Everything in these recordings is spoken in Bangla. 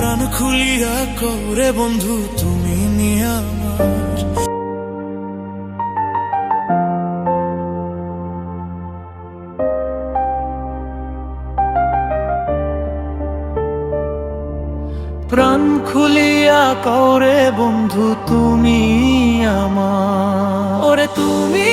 প্রাণ খুলিয়া করে বন্ধু, তুমি নিয়ে আমার। প্রাণ খুলিয়া করে বন্ধু, তুমি আমার। ওরে তুমি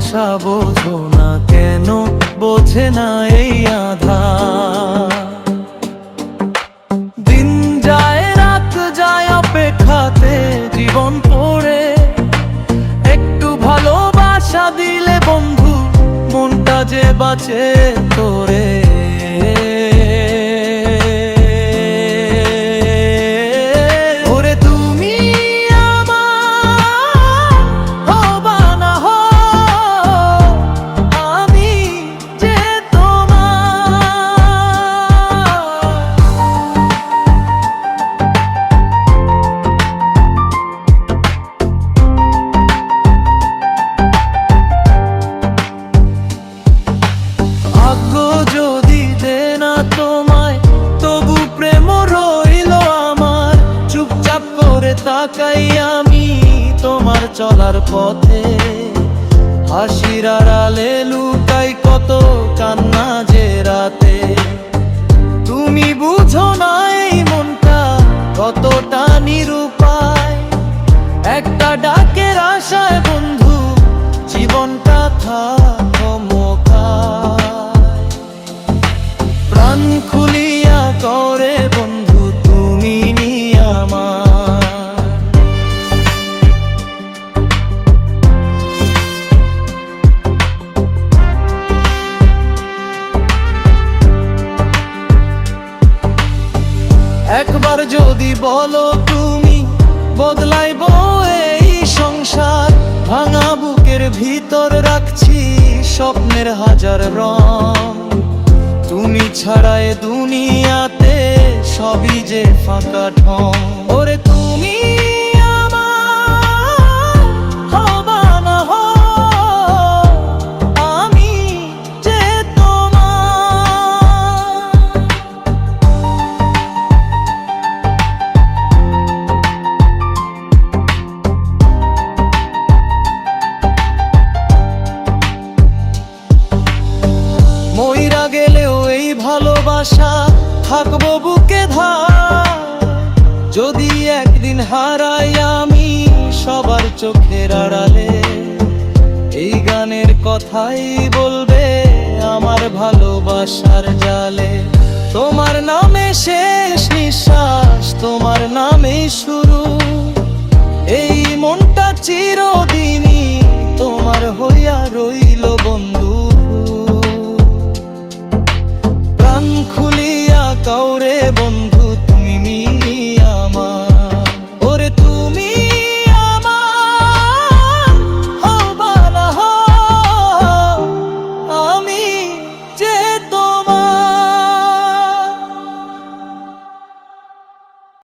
ভাষা বোঝো না কেন? বোঝে না এই আধা। দিন যায়, রাত যায় অপেক্ষাতে জীবন পড়ে। একটু ভালোবাসা দিলে বন্ধু, মনটা যে বাঁচে তোরে। তাকাই আমি তোমার চলার পথে। হাসির আড়ালে লুকাই কত কান্না যে রাতে। তুমি বুঝো না একবার যদি বলো তুমি বদলাইব এই সংসার। ভাঙা বুকের ভিতর রাখছি স্বপ্নের হাজার রং। তুমি ছাড়ায় দুনিয়াতে সবই যে ফাঁকা ঠং ওরে তুমি ভালোবাসা থাকব বুকে ধার। যদি একদিন হারাই আমি সবার চোখের আড়ালে, এই গানের কথাই বলবে আমার ভালোবাসার জালে। তোমার নামে শেষ নিঃশ্বাস, তোমার নামে শুরু